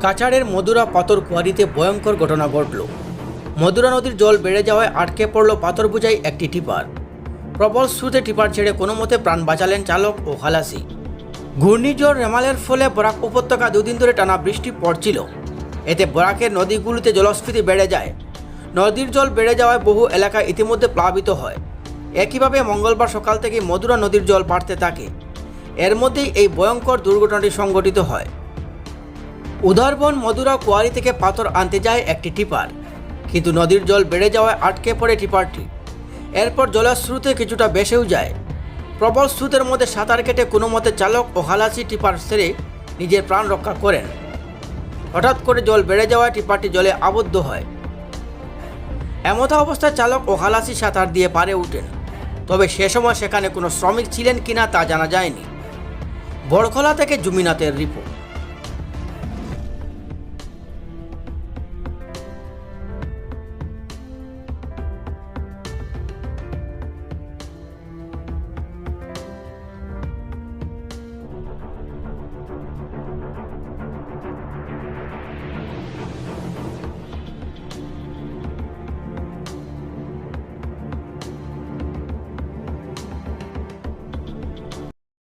কাছাড়ের মধুরা পাথর কোয়ারিতে ভয়ঙ্কর ঘটনা ঘটল। মধুরা নদীর জল বেড়ে যাওয়ায় আটকে পড়ল পাথর বোঝাই একটি টিপার। প্রবল স্রোতে টিপার ছেড়ে কোনো মতে প্রাণ বাঁচালেন চালক ও খালাসি। ঘূর্ণিঝড় রেমালের ফলে বরাক উপত্যকা দুদিন ধরে টানা বৃষ্টি পড়ছিল। এতে বরাকের নদীগুলিতে জলস্ফীতি বেড়ে যায়। নদীর জল বেড়ে যাওয়ায় বহু এলাকা ইতিমধ্যে প্লাবিত হয়। একইভাবে মঙ্গলবার সকাল থেকে মধুরা নদীর জল বাড়তে থাকে। এর মধ্যেই এই ভয়ঙ্কর দুর্ঘটনাটি সংঘটিত হয়। উদারবন মধুরা কোয়ারি থেকে পাথর আনতে যায় একটি টিপার। কিন্তু নদীর জল বেড়ে যাওয়ায় আটকে পড়ে টিপারটি। এরপর জলের স্রোতে কিছুটা বেসেও যায়। প্রবল স্রোতের মধ্যে সাঁতার কেটে কোনো মতে চালক ও হালাসি টিপার সেরে নিজের প্রাণ রক্ষা করেন। হঠাৎ করে জল বেড়ে যাওয়ায় টিপারটি জলে আবদ্ধ হয়। এমতা অবস্থায় চালক ও হালাসি সাঁতার দিয়ে পারে ওঠেন তবে সে সময় সেখানে কোনো শ্রমিক ছিলেন কিনা তা জানা যায়নি। বড়খলা থেকে জুমিনাথের রিপোর্ট।